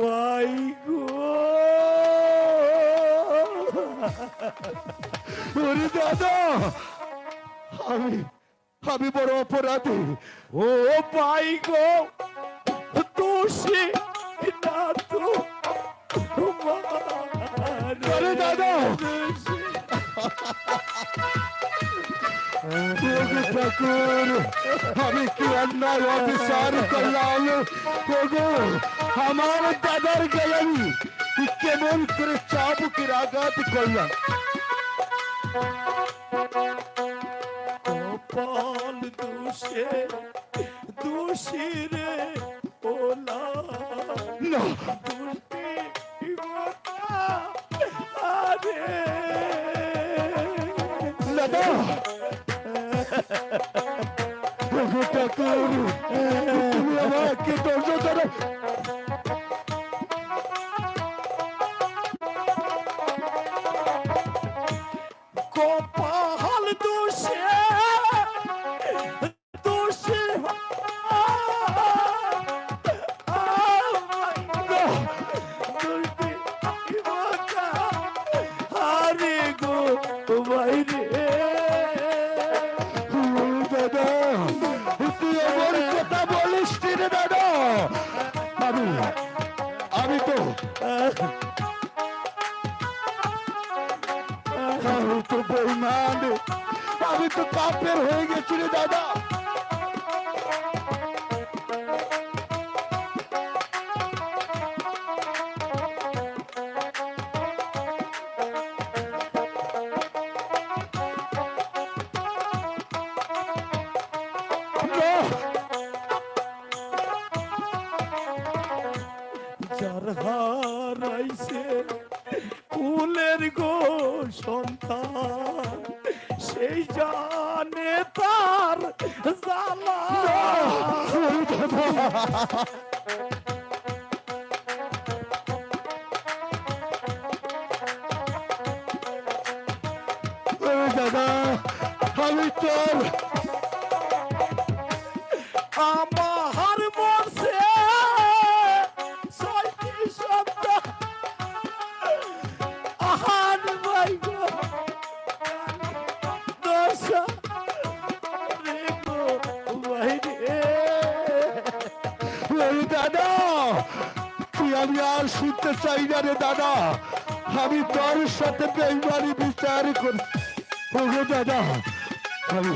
ভাই গো। ওরে দাদা আমি আমি বড় অপরাধী। ও ভাই গো দোষী না তো আরে দাদা! ঠাকুর আমি কি অন্যায় অবিচার করলাম আমার দাদার গায়ে আমি কেমন করে চাবুকের আঘাত করলাম কপাল দোষে দোষী রে ওলা। না। দাদা ঠাকুর। তুমি আমাকে দর্জ তো কাপের হয়ে গেছিল দাদা। Ha ha ha! আমি তোর সাথে বেইমানি বিচার করি। দাদা, আমি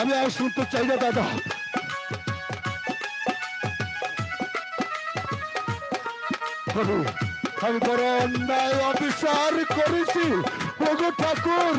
আমি আর শুনতে চাই না, দাদা। আমি বড় অন্যায় অবিচার করেছি। ওগো ঠাকুর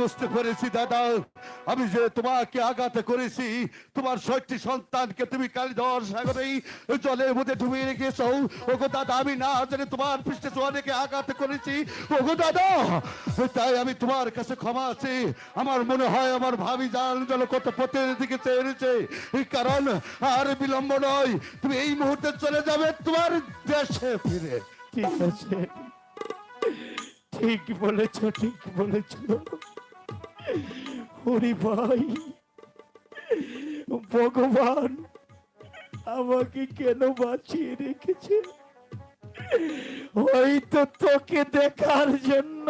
বুঝতে পেরেছি দাদা। আমি যে তোমাকে আঘাত করেছি, তোমার ছয়টি সন্তানকে তুমি কালীধর সাগরেই জলের মধ্যে ডুবিয়ে রেখেছো। ওগো দাদা, আমি না জানি তোমার পৃষ্ঠে অনেকে আঘাত করেছি। ওগো দাদা, তাই আমি তোমার কাছে ক্ষমা আছি। আমার মনে হয় আমার ভাবি জান জল কত পথের দিকে চেয়ে রয়েছে কারণ আর বিলম্ব নয়, তুমি এই মুহূর্তে চলে যাবে তোমার দেশে ফিরে। ঠিক আছে। ঠিক বলেছ ঠিক বলেছ। হরি ভাই ভগবান আমাকে কেন বাঁচিয়ে রেখেছে? হয়তো তোকে দেখার জন্য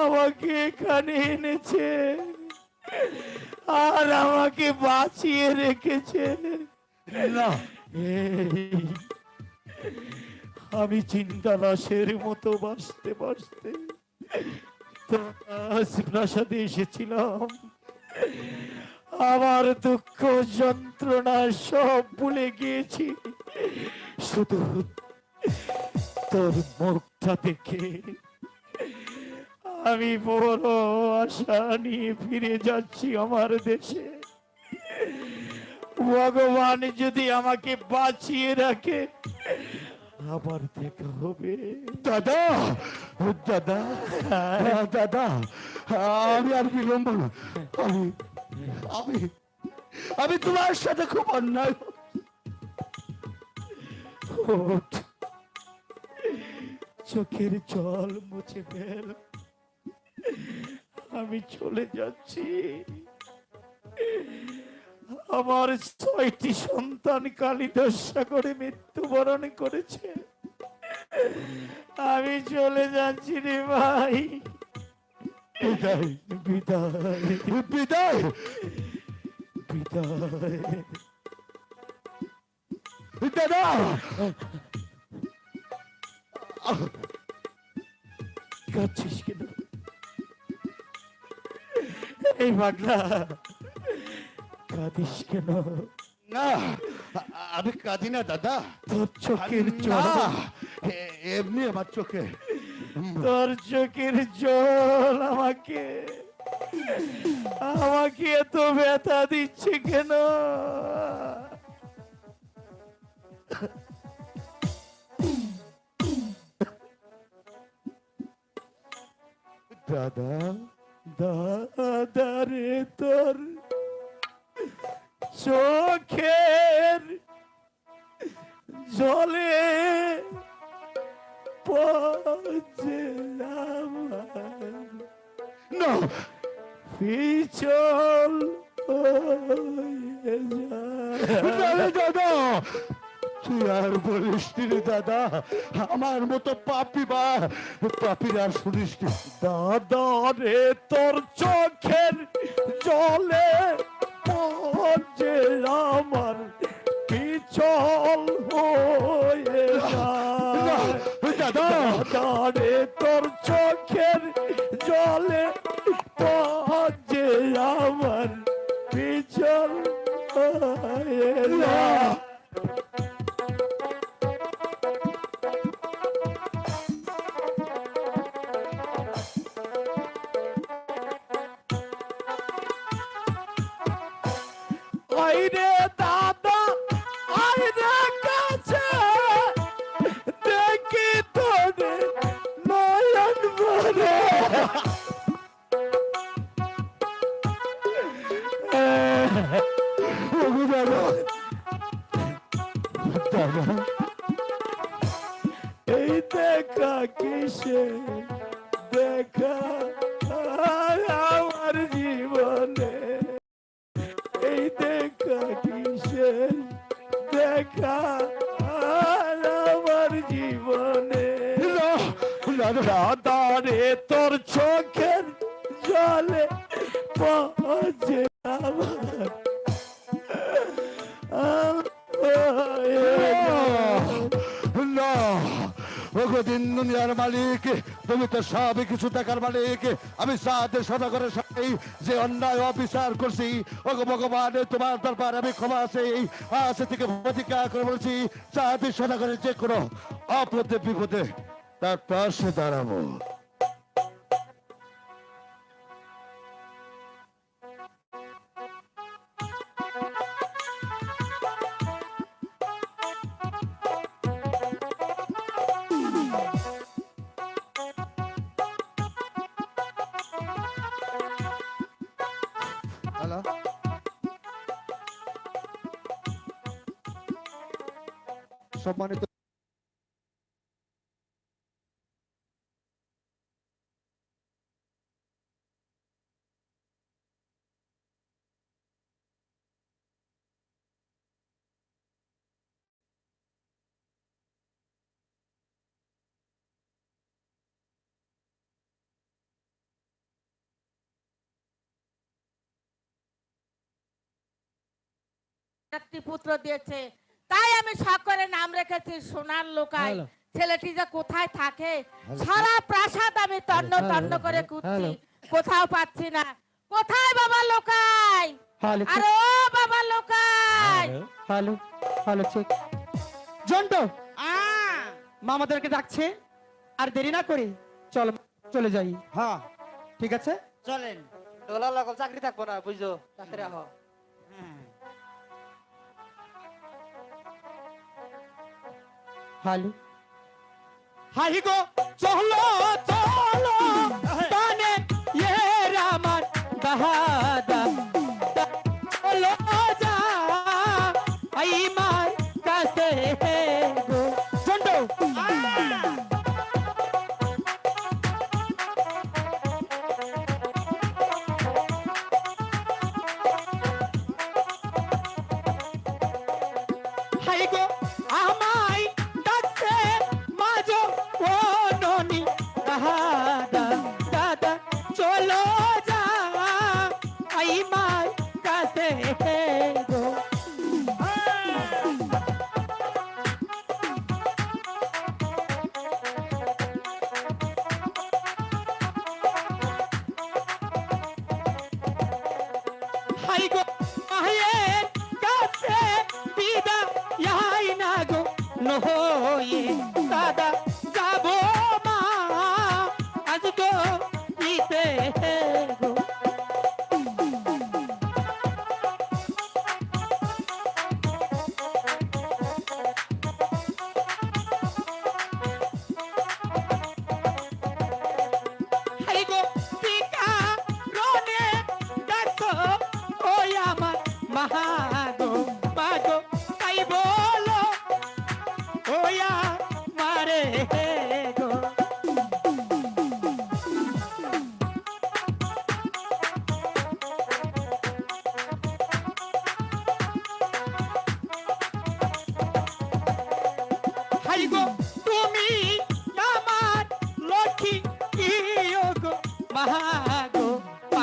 আমাকে এখানে এনেছে আর আমাকে বাঁচিয়ে রেখেছে। না। আমি চিন্তা লাশের মতো বাঁচতে বাঁচতে প্রাসাদে এসেছিলাম আমার দুঃখ যন্ত্রণা সব ভুলে গিয়েছি শুধু তোর মুখটা দেখে আমি বড় আশা নিয়ে ফিরে যাচ্ছি আমার দেশে ভগবান যদি আমাকে বাঁচিয়ে রাখে আবার দেখা হবে। দাদা দাদা হ্যাঁ, দাদা আমি আর বিলম্ব না আমি আমি আমি তোমার সাথে খুব অন্যায় চোখের জল মুছে ফেল। আমি চলে যাচ্ছি। আমার ছয়টি সন্তান কালী কালিদাস সাগরে মৃত্যুবরণ করেছে। আমি চলে যাচ্ছি রে ভাই। বিদায় বিদায় বিদায় বিদায়। দাদা! কাঁদছিস কেন? এই পাগলা। কাঁদিস কেন? না আমি কাঁদি না দাদা। তোর চোখের জল। এমনি আমার চোখে। তোর চোখের জল আমাকে আমাকে এত ব্যথা দিচ্ছে কেন? দাদা দাদারে তোর চোখের জলে আমার পিছল দাদা তুই আর বলিস দাদা আমার মতো পাপি বা পাপির আর শুনিস কি দাদা রে তোর চোখের জলে পচে আমার পিছল হয়ে দাদা তোর চোখের জলে পচে আমার পিছল হয়ে যায়। এই দেখা কিসে দেখা আমার জীবনে এই দেখা কিসে দেখা আমার জীবনে দাদা দাদারে তোর চোখের দিন দুনিয়ার মালিক তুমি তো সব কিছু দেখার মালিক। আমি সাথে সদাগরের সাথেই যে অন্যায় অবিচার করছি ও ভগবান, তোমার দরবার আমি ক্ষমা আছি। আজ থেকে প্রতিজ্ঞা করে বলছি সাথে সদাগরের যে কোনো আপদে বিপদে তার পাশে দাঁড়াবো। সম্মানিত একটি পুত্র দিয়েছে। তাই আমি শখ করে নাম রেখেছি সোনার লোকাই ছেলেটি যে কোথায় থাকে সারা প্রাসাদ আমি তন্ন তন্ন করে খুঁজছি। কোথাও পাচ্ছি না। কোথায় বাবা লোকাই আরে ও বাবা লোকাই হ্যালো। হ্যালো। চেক জন্টো। মামাদেরকে ডাকছে। আর দেরি না করে চল চলে যাই। হ্যাঁ। ঠিক আছে? চলেন। ডোলা লাগল চাকরি থাকব না বুঝছ? চাকরি আহ। হ্যালো হাই গো চলো চলো তানে ইয়ে রামার বাহাদা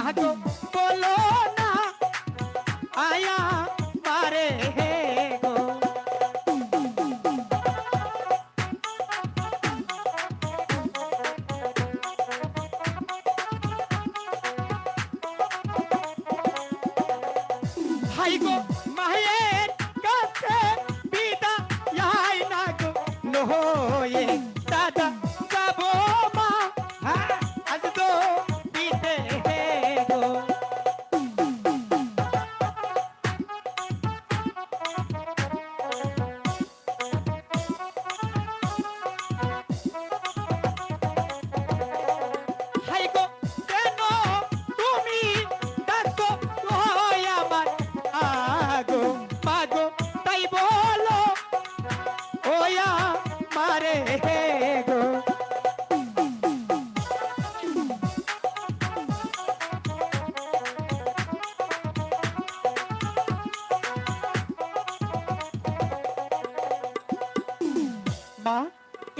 还给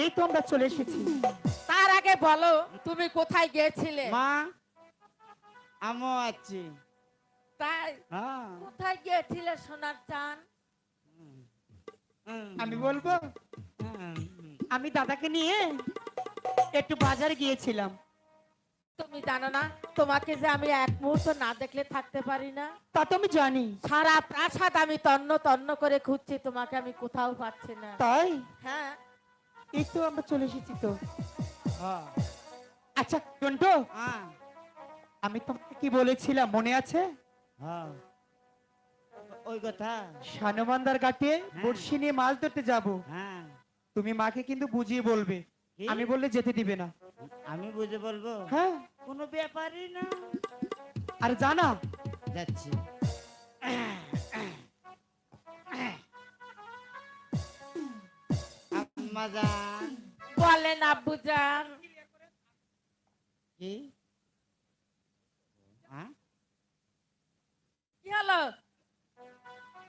এই তো আমরা চলে এসেছি। তার আগে বলো তুমি কোথায় গিয়েছিলে? মা আমও আছি। তাই? হ্যাঁ। কোথায় গিয়েছিলে সোনার চান আমি বলব। আমি দাদাকে নিয়ে একটু বাজারে গিয়েছিলাম। তুমি জানো না তোমাকে যে আমি এক মুহূর্ত না দেখলে থাকতে পারি না? তা তো আমি জানি। সারা প্রাসাদ আমি তন্ন তন্ন করে খুঁজছি তোমাকে আমি কোথাও পাচ্ছি না। তাই? হ্যাঁ। এই তো আমরা চলে এসেছি তো। হ্যাঁ, আচ্ছা টন্টো হ্যাঁ, আমি তোমাকে কি বলেছিলাম মনে আছে? হ্যাঁ। ওই কথা। সানমান্দার ঘাটে বড়শি নিয়ে মাছ ধরতে যাব। তুমি মাকে কিন্তু বুঝিয়ে বলবে। আমি বললে যেতে দিবে না। আমি বুঝে বলব? হ্যাঁ। কোনো ব্যাপারই না। আর জানা। যাচ্ছি। আম্মা যান বলেন আব্বু যান কি? হ্যাঁ কি হলো?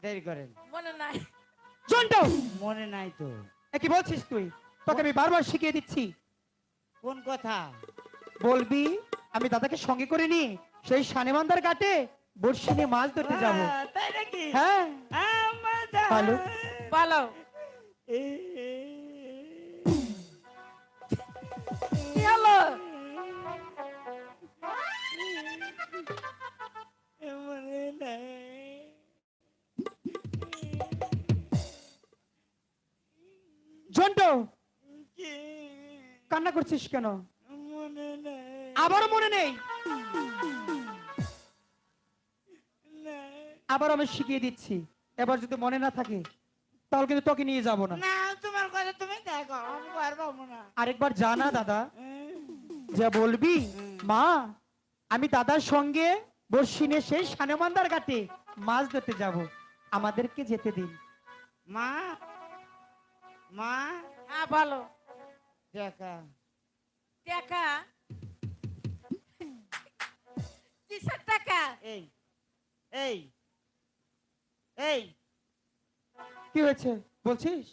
দেরি করেন। মনে নাই। জন্টো! মনে নাই তো। এ কি বলছিস তুই? তোকে আমি বারবার শিখিয়ে দিচ্ছি। কোন কথা? বলবি আমি দাদাকে সঙ্গে করে নিয়ে সেই সানেমান্দার ঘাটে বড়শি নিয়ে মাছ ধরতে যাব। তাই নাকি? হ্যাঁ। জান। ভালো। কান্না করছিস কেন? আবারও মনে নেই। আবার আমি শিখিয়ে দিচ্ছি। এবার যদি মনে না থাকে তাহলে কিন্তু তোকে নিয়ে যাব না। না তোমার কথা তুমি দেখো আমি পারব না। আরেকবার জানা দাদা। যা বলবি মা আমি দাদার সঙ্গে বর্ষি নিয়ে সেই সানেমান্দার ঘাটে মাছ ধরতে যাব। আমাদেরকে যেতে দিন। মা মা। হ্যাঁ বলো। দেখা। টাকা কিসের টাকা এই এই এই। কি হয়েছে? বলছিস?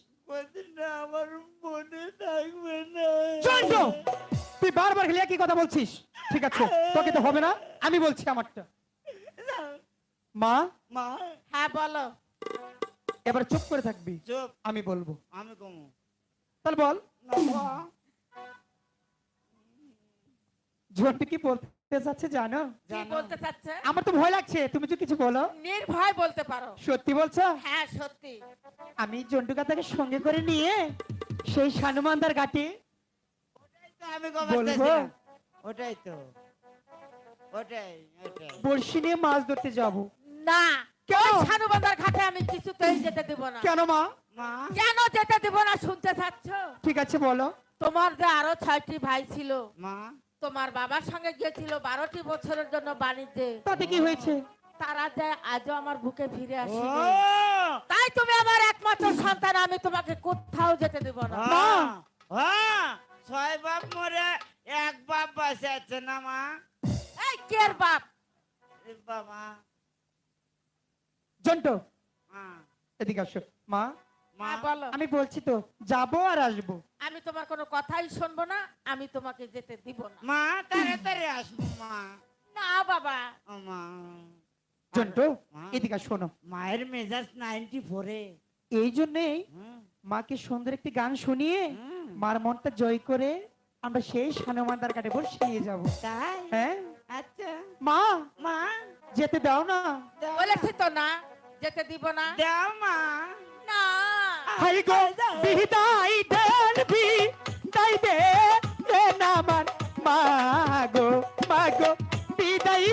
না আমার মনে থাকবে না। তুই বারবার খেলে কি কথা বলছিস? ঠিক আছে তোকে তো হবে না আমি বলছি আমারটা। মা? মা? হ্যাঁ বলো। এবার চুপ করে থাকবি চুপ। আমি বলব। আমি কমু। তাহলে বল। না কি বলতে চাচ্ছে জানো? কি বলতে চাচ্ছে? আমার তো ভয় লাগছে তুমি যদি কিছু বলো। নির্ভয় বলতে পারো। সত্যি বলছো? হ্যাঁ সত্যি। আমি জন্টু কাতাকে সঙ্গে করে নিয়ে সেই সানুমান্দার ঘাটে তো আমি বলব? ওটাই তো। ওটাই ওটাই। বড়শি নিয়ে মাছ ধরতে যাব। না কেন? ওই সানুবান্দার ঘাটে আমি কিছুতেই যেতে দেব না। কেন মা? মা? কেন যেতে দেব না শুনতে চাচ্ছ? ঠিক আছে বলো। তোমার যে আরও ছয়টি ভাই ছিল মা? তোমার বাবার সঙ্গে গিয়েছিল বারোটি বছরের জন্য বাণিজ্যে। তাতে কি হয়েছে? তারা যে আজও আমার বুকে ফিরে আসি তাই তুমি আমার একমাত্র সন্তান আমি তোমাকে কোথাও যেতে দেব না। বাপ আছে না মা? এই কের বাপ? এ বাবা। জন্টু এদিকে আসো। মা মা। হ্যাঁ, বলো। আমি বলছি তো যাব আর আসব? আমি তোমার কোনো কথাই শুনব না আমি তোমাকে যেতে দিব না। মা তাড়াতাড়ি আসব মা। না বাবা। ও মা। জন্টু এদিকে শোনো। মায়ের মেজাজ নাইনটি ফোরে। এই জন্যেই মাকে সুন্দর একটি গান শুনিয়ে মার মনটা জয় করে আমরা সেই সানুমান্দার কাটে বসে নিয়ে যাব। তাই? হ্যাঁ? আচ্ছা। মা? মা? যেতে দাও না। দাও বলেছি তো না যেতে দিব না। দাও মা। না। হাই গো বিদাই দেন বি দাই দে দে না মান। মা গো মা গো বিদাই